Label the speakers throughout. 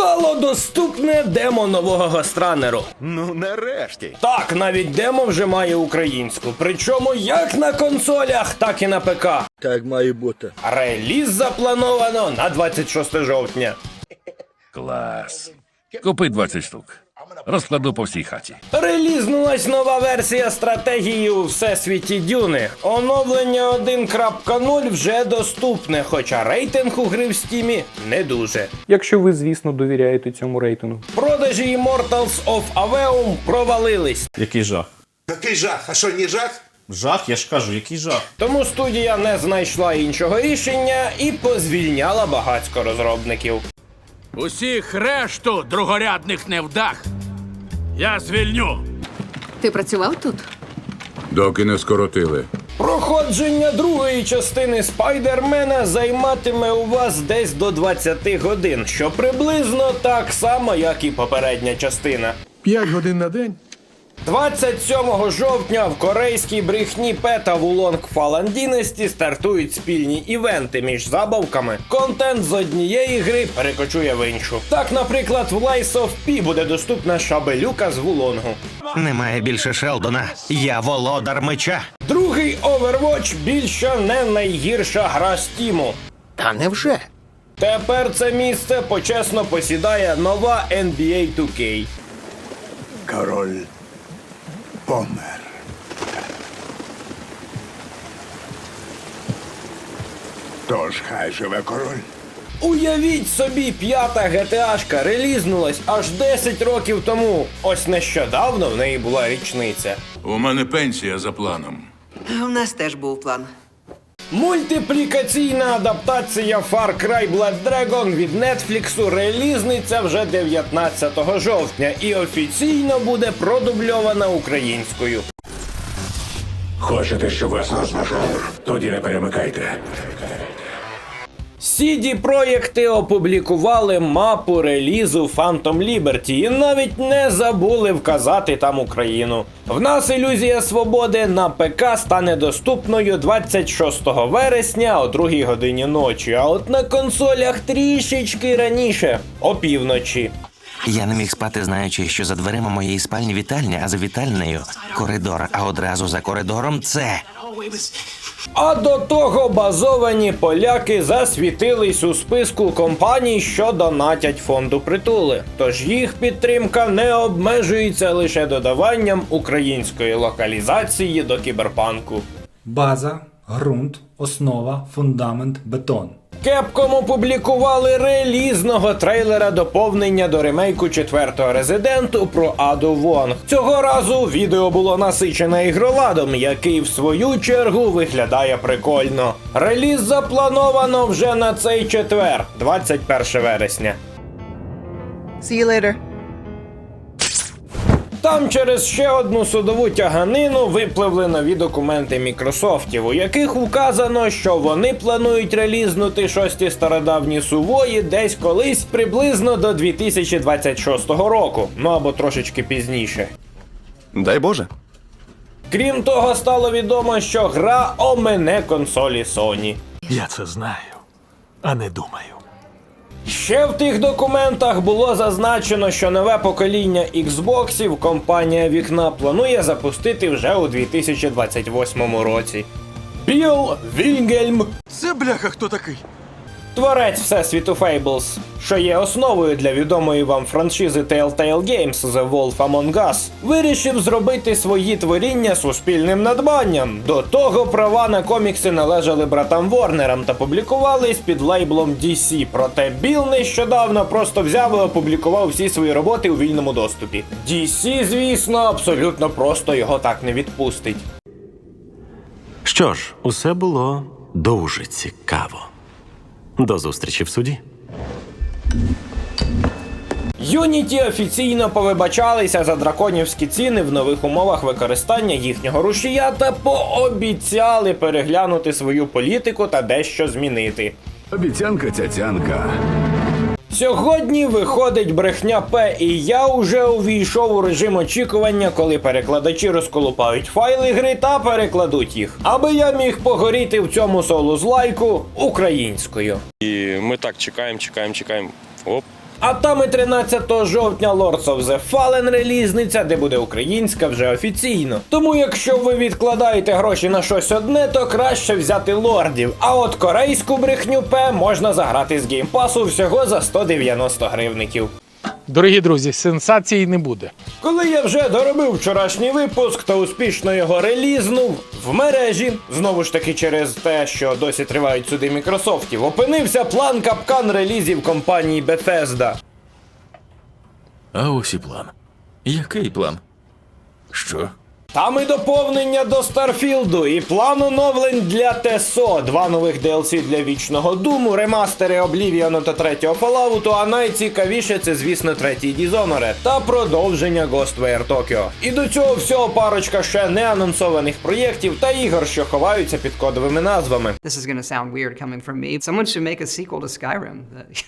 Speaker 1: Стало доступне демо нового гастранеру.
Speaker 2: Ну, нарешті.
Speaker 1: Так, навіть демо вже має українську. Причому як на консолях, так і на ПК.
Speaker 3: Так має бути.
Speaker 1: Реліз заплановано на 26 жовтня.
Speaker 4: Клас. Купи 20 штук. Розкладу по всій хаті.
Speaker 1: Релізнулась нова версія стратегії у всесвіті Дюни. Оновлення 1.0 вже доступне, хоча рейтинг у гри в стімі не дуже.
Speaker 5: Якщо ви, звісно, довіряєте цьому рейтингу.
Speaker 1: Продажі Immortals of Aveum провалились.
Speaker 6: Який жах?
Speaker 2: Який жах? А що, не жах?
Speaker 6: Жах, я ж кажу, який жах.
Speaker 1: Тому студія не знайшла іншого рішення і позвільняла багатько розробників.
Speaker 7: Усіх решту другорядних невдах я звільню.
Speaker 8: Ти працював тут?
Speaker 9: Доки не скоротили.
Speaker 1: Проходження другої частини Спайдермена займатиме у вас десь до 20 годин, що приблизно так само, як і попередня частина.
Speaker 3: П'ять годин на день.
Speaker 1: 27 жовтня в корейській брехні Пета Вулонг Dynasty стартують спільні івенти між забавками. Контент з однієї гри перекочує в іншу. Так, наприклад, в Lies of P буде доступна шабелюка з Вулонгу.
Speaker 2: Немає більше Шелдона. Я володар меча.
Speaker 1: Другий Overwatch більше не найгірша гра Стіму.
Speaker 9: Та невже?
Speaker 1: Тепер це місце почесно посідає нова NBA 2K.
Speaker 3: Король помер. Тож хай живе король.
Speaker 1: Уявіть собі, п'ята GTA-шка релізнулась аж 10 років тому. Ось нещодавно в неї була річниця.
Speaker 7: У мене пенсія за планом.
Speaker 8: У нас теж був план.
Speaker 1: Мультиплікаційна адаптація Far Cry Blood Dragon від Netflix релізниця вже 19 жовтня і офіційно буде продубльована українською.
Speaker 7: Хочете, щоб вас рознажали? Тоді не перемикайте.
Speaker 1: CD проєкти опублікували мапу релізу Phantom Liberty і навіть не забули вказати там Україну. В нас ілюзія свободи на ПК стане доступною 26 вересня о 2 годині ночі, а от на консолях трішечки раніше, опівночі.
Speaker 2: Я не міг спати, знаючи, що за дверима моєї спальні вітальня, а за вітальнею коридор, а одразу за коридором це.
Speaker 1: А до того базовані поляки засвітились у списку компаній, що донатять фонду притули. Тож їх підтримка не обмежується лише додаванням української локалізації до кіберпанку.
Speaker 10: База, ґрунт, основа, фундамент, бетон.
Speaker 1: Кепком опублікували релізного трейлера доповнення до ремейку четвертого резиденту про Аду Вонг. Цього разу відео було насичене ігроладом, який в свою чергу виглядає прикольно. Реліз заплановано вже на цей четвер, 21 вересня.
Speaker 8: See you later.
Speaker 1: Там через ще одну судову тяганину випливли нові документи Мікрософтів, у яких указано, що вони планують релізнути шості стародавні сувої десь колись приблизно до 2026 року, ну або трошечки пізніше.
Speaker 6: Дай Боже.
Speaker 1: Крім того, стало відомо, що гра омене консолі Sony.
Speaker 7: Я це знаю, а не думаю.
Speaker 1: Ще в тих документах було зазначено, що нове покоління Xboxів компанія вікна планує запустити вже у 2028 році. Біл Вінгельм
Speaker 3: Це бляха хто такий?
Speaker 1: Творець Всесвіту Fables, що є основою для відомої вам франшизи Telltale Games The Wolf Among Us, вирішив зробити свої творіння суспільним надбанням. До того права на комікси належали братам Ворнерам та публікувались під лейблом DC. Проте Біл нещодавно просто взяв і опублікував всі свої роботи у вільному доступі. DC, звісно, абсолютно просто його так не відпустить.
Speaker 11: Що ж, усе було дуже цікаво. До зустрічі в суді.
Speaker 1: Юніті офіційно повибачалися за драконівські ціни в нових умовах використання їхнього рушія та пообіцяли переглянути свою політику та дещо змінити.
Speaker 7: Обіцянка цяцянка.
Speaker 1: Сьогодні виходить брехня П, і я уже увійшов у режим очікування, коли перекладачі розколупають файли гри та перекладуть їх, аби я міг погоріти в цьому солу з лайку українською.
Speaker 12: І ми так чекаємо, чекаємо, чекаємо. Оп.
Speaker 1: А там і 13 жовтня Lords of the Fallen релізниця, де буде українська вже офіційно. Тому якщо ви відкладаєте гроші на щось одне, то краще взяти лордів. А от корейську брехню П можна заграти з геймпасу всього за 190 гривників.
Speaker 7: Дорогі друзі, сенсації не буде.
Speaker 1: Коли я вже доробив вчорашній випуск та успішно його релізнув в мережі, знову ж таки через те, що досі тривають суди Мікрософтів, опинився план капкан релізів компанії Bethesda.
Speaker 7: А ось і план. Який план? Що?
Speaker 1: Там і доповнення до Старфілду, і план оновлень для ТСО, два нових DLC для вічного Думу, ремастери Oblivion та третього Fallout, а найцікавіше це, звісно, третій Dishonored та продовження Ghostwire Tokyo. І до цього всього парочка ще не анонсованих проєктів та ігор, що ховаються під кодовими назвами.
Speaker 8: This is gonna sound weird coming from me. Someone should make a sequel to Skyrim.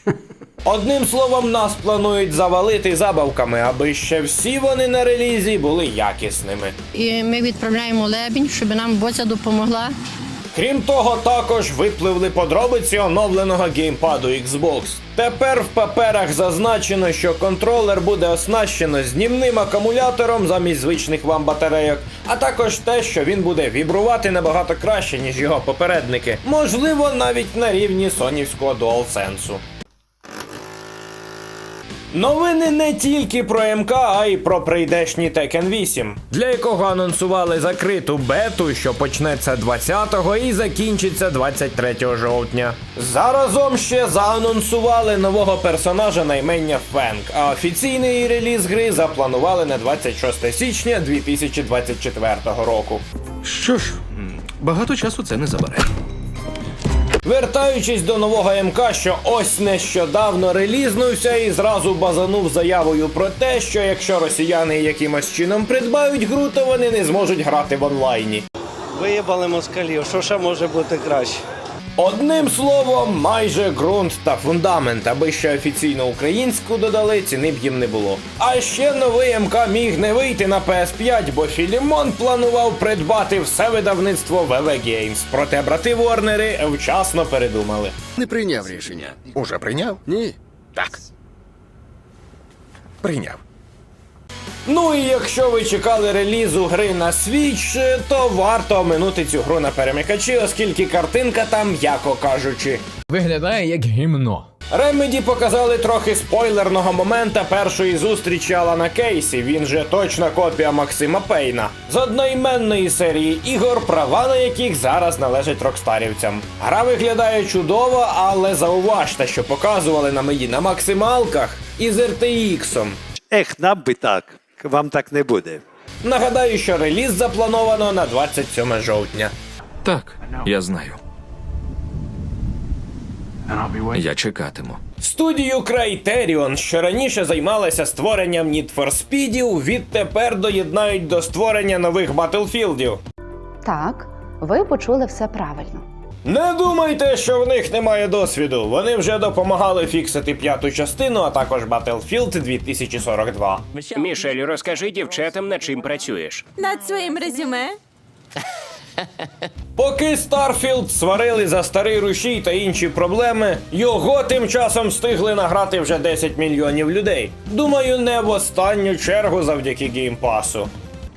Speaker 1: Одним словом, нас планують завалити забавками, аби ще всі вони на релізі були якісними.
Speaker 13: І ми відправляємо лебінь, щоб нам Боця допомогла.
Speaker 1: Крім того, також випливли подробиці оновленого геймпаду Xbox. Тепер в паперах зазначено, що контролер буде оснащено знімним акумулятором замість звичних вам батарейок, а також те, що він буде вібрувати набагато краще, ніж його попередники. Можливо, навіть на рівні сонівського DualSense. Новини не тільки про МК, а й про прийдешній Tekken 8, для якого анонсували закриту бету, що почнеться 20-го і закінчиться 23 жовтня. Заразом ще заанонсували нового персонажа на імення Фенк, а офіційний реліз гри запланували на 26 січня 2024 року.
Speaker 9: Що ж, багато часу це не забере.
Speaker 1: Вертаючись до нового МК, що ось нещодавно релізнувся і зразу базанув заявою про те, що якщо росіяни якимось чином придбають гру, то вони не зможуть грати в онлайні.
Speaker 12: Виїбали москалів, що ще може бути краще?
Speaker 1: Одним словом, майже ґрунт та фундамент, аби ще офіційно українську додали, ціни б їм не було. А ще новий МК міг не вийти на PS5, бо Філімон планував придбати все видавництво VV Games. Проте брати Ворнери вчасно передумали.
Speaker 9: Не прийняв рішення. Уже прийняв? Ні. Так. Прийняв.
Speaker 1: Ну і якщо ви чекали релізу гри на Switch, то варто оминути цю гру на перемикачі, оскільки картинка там, м'яко кажучи.
Speaker 7: Виглядає як гімно.
Speaker 1: Ремеді показали трохи спойлерного момента першої зустрічі Алана Кейсі. Він же точна копія Максима Пейна з одноіменної серії ігор, права на яких зараз належать рокстарівцям. Гра виглядає чудово, але зауважте, що показували на мені на максималках із RTX.
Speaker 3: Ех, нам би так. Вам так не буде.
Speaker 1: Нагадаю, що реліз заплановано на 27 жовтня.
Speaker 7: Так, я знаю. Я чекатиму.
Speaker 1: Студію Criterion, що раніше займалася створенням Need for Speedів, відтепер доєднають до створення нових Battlefieldів.
Speaker 13: Так, ви почули все правильно.
Speaker 1: Не думайте, що в них немає досвіду. Вони вже допомагали фіксити п'яту частину, а також Battlefield 2042.
Speaker 7: Мішель, розкажи дівчатам, над чим працюєш.
Speaker 13: Над своїм резюме
Speaker 1: Поки Starfield сварили за старий рушій та інші проблеми, його тим часом встигли награти вже 10 мільйонів людей. Думаю, не в останню чергу завдяки геймпасу.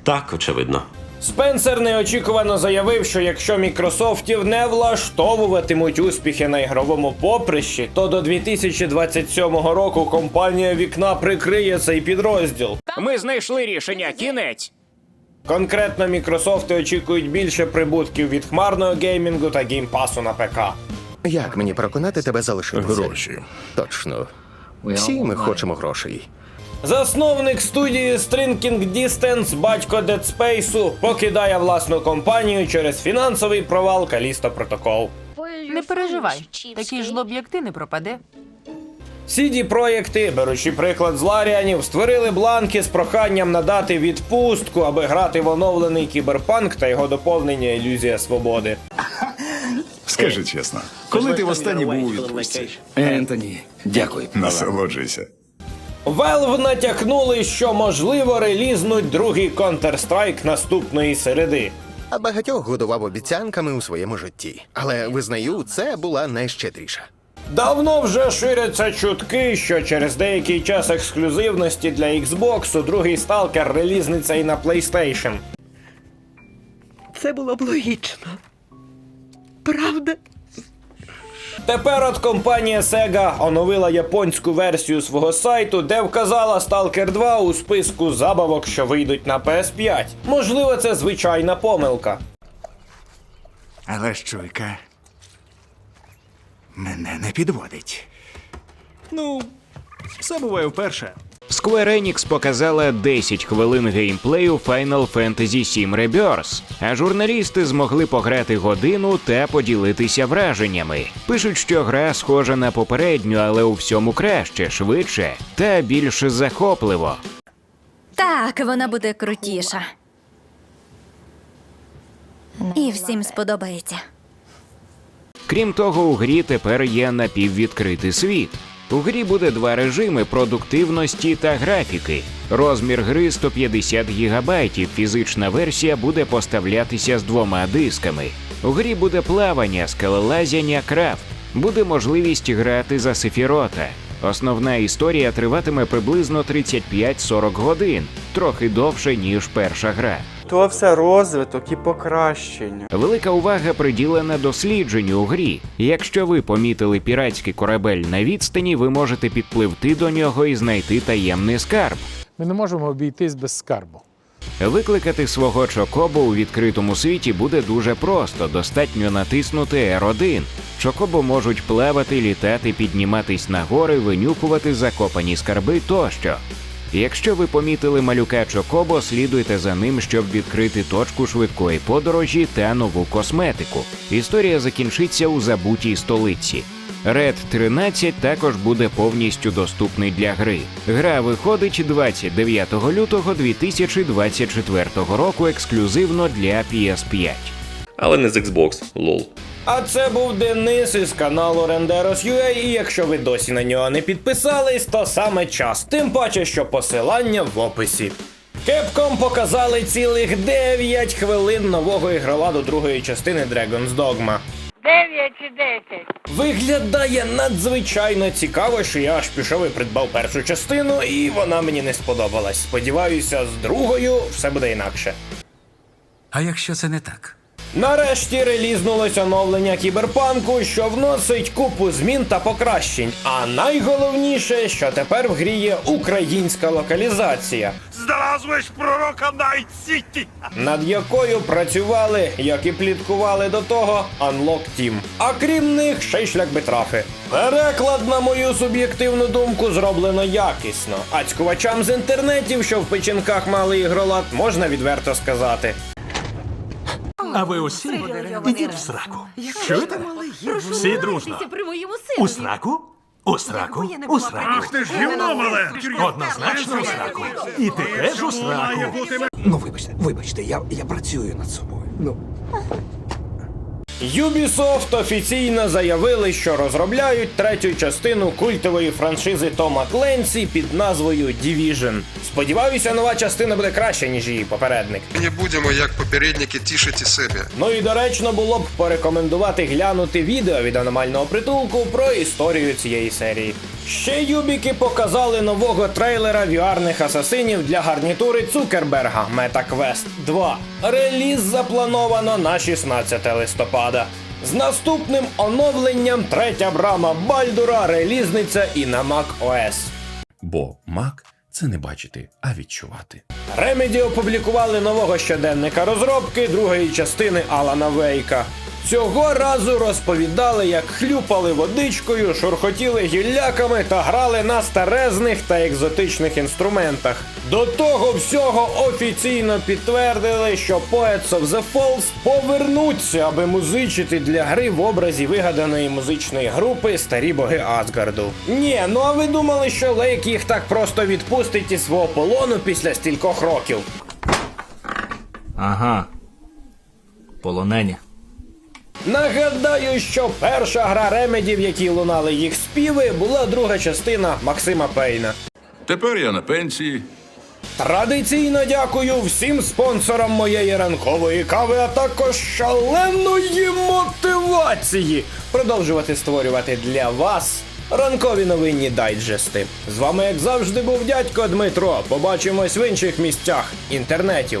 Speaker 11: Так, очевидно.
Speaker 1: Спенсер неочікувано заявив, що якщо Мікрософтів не влаштовуватимуть успіхи на ігровому поприщі, то до 2027 року компанія вікна прикриє цей підрозділ.
Speaker 7: Ми знайшли рішення. Кінець.
Speaker 1: Конкретно Мікрософти очікують більше прибутків від хмарного геймінгу та геймпасу на ПК.
Speaker 9: Як мені переконати тебе залишитися? Гроші. Точно. Всі ми хочемо грошей.
Speaker 1: Засновник студії Stringing Distance, батько Dead Space, покидає власну компанію через фінансовий провал Калісто Протокол.
Speaker 13: Не переживай, такий жлоб, як ти, не пропаде.
Speaker 1: CD проєкти, беручи приклад з Ларіанів, створили бланки з проханням надати відпустку, аби грати в оновлений кіберпанк та його доповнення Ілюзія свободи.
Speaker 6: Скажи чесно, коли ти востаннє був у відпустці?
Speaker 7: Ентоні, дякую.
Speaker 6: Насолоджуйся.
Speaker 1: Valve натякнули, що можливо релізнуть другий Counter-Strike наступної середи.
Speaker 9: А багатьох годував обіцянками у своєму житті. Але визнаю, це була найщедріша.
Speaker 1: Давно вже ширяться чутки, що через деякий час ексклюзивності для Xbox другий сталкер релізниться і на PlayStation.
Speaker 8: Це було б логічно. Правда?
Speaker 1: Тепер от компанія Sega оновила японську версію свого сайту, де вказала Stalker 2 у списку забавок, що вийдуть на PS5. Можливо, це звичайна помилка.
Speaker 6: Але щойка мене не підводить.
Speaker 10: Ну, все буває вперше.
Speaker 7: Square Enix показала 10 хвилин геймплею Final Fantasy VII Rebirth, а журналісти змогли пограти годину та поділитися враженнями. Пишуть, що гра схожа на попередню, але у всьому краще, швидше та більш захопливо.
Speaker 13: Так, вона буде крутіша. І всім сподобається.
Speaker 7: Крім того, у грі тепер є напіввідкритий світ. У грі буде два режими продуктивності та графіки. Розмір гри 150 ГБ, фізична версія буде поставлятися з двома дисками. У грі буде плавання, скелелазяння, крафт. Буде можливість грати за Сефірота. Основна історія триватиме приблизно 35-40 годин, трохи довше, ніж перша гра.
Speaker 5: То все розвиток і покращення.
Speaker 7: Велика увага приділена дослідженню у грі. Якщо ви помітили піратський корабель на відстані, ви можете підпливти до нього і знайти таємний скарб.
Speaker 10: Ми не можемо обійтись без скарбу.
Speaker 7: Викликати свого чокобо у відкритому світі буде дуже просто. Достатньо натиснути R1. Чокобо можуть плавати, літати, підніматись на гори, винюхувати закопані скарби тощо. Якщо ви помітили малюка Чокобо, слідуйте за ним, щоб відкрити точку швидкої подорожі та нову косметику. Історія закінчиться у забутій столиці. Red 13 також буде повністю доступний для гри. Гра виходить 29 лютого 2024 року ексклюзивно для PS5.
Speaker 12: Але не з Xbox, лол.
Speaker 1: А це був Денис із каналу Renderos.ua, і якщо ви досі на нього не підписались, то саме час. Тим паче, що посилання в описі. Capcom показали цілих 9 хвилин нового ігроладу другої частини Dragon's Dogma.
Speaker 13: 9 чи 10.
Speaker 1: Виглядає надзвичайно цікаво, що я аж пішов і придбав першу частину, і вона мені не сподобалась. Сподіваюся, з другою все буде інакше.
Speaker 7: А якщо це не так?
Speaker 1: Нарешті релізнулось оновлення кіберпанку, що вносить купу змін та покращень. А найголовніше, що тепер в грі є українська локалізація,
Speaker 3: Знalazłeś proroka Night City!
Speaker 1: над якою працювали, як і пліткували до того, Unlock Team. А крім них, ще й шлях битрафи. Переклад, на мою суб'єктивну думку, зроблено якісно. А цькувачам з інтернетів, що в печінках мали ігролад, можна відверто сказати.
Speaker 11: А ви усі ідіть в сраку. Чуєте? Всі дружно.
Speaker 13: При моєму
Speaker 11: У сраку? У сраку? У сраку. Ах ти ж гівно мале! Однозначно у сраку. І ти теж у сраку.
Speaker 7: Ну вибачте, вибачте, я, я працюю над собою. Ну.
Speaker 1: Ubisoft офіційно заявили, що розробляють третю частину культової франшизи Тома Кленсі під назвою Division. Сподіваюся, нова частина буде краще, ніж її попередник.
Speaker 6: Не будемо, як попередники, тішити себе.
Speaker 1: Ну і доречно було б порекомендувати глянути відео від аномального притулку про історію цієї серії. Ще юбіки показали нового трейлера віарних асасинів для гарнітури Цукерберга MetaQuest 2. Реліз заплановано на 16 листопада. З наступним оновленням третя брама Бальдура релізниця і на Mac OS.
Speaker 11: Бо мак це не бачити, а відчувати.
Speaker 1: Remedy опублікували нового щоденника розробки другої частини Алана Вейка. Цього разу розповідали, як хлюпали водичкою, шурхотіли гілляками та грали на старезних та екзотичних інструментах. До того всього офіційно підтвердили, що Poets of the Falls повернуться, аби музичити для гри в образі вигаданої музичної групи Старі боги Асгарду. Ні, ну а ви думали, що Лейк їх так просто відпустить із свого полону після стількох років?
Speaker 11: Ага. Полонені.
Speaker 1: Нагадаю, що перша гра Ремеді, в якій лунали їх співи, була друга частина Максима Пейна.
Speaker 4: Тепер я на пенсії.
Speaker 1: Традиційно дякую всім спонсорам моєї ранкової кави, а також шаленої мотивації продовжувати створювати для вас ранкові новинні дайджести. З вами, як завжди, був дядько Дмитро. Побачимось в інших місцях інтернетів.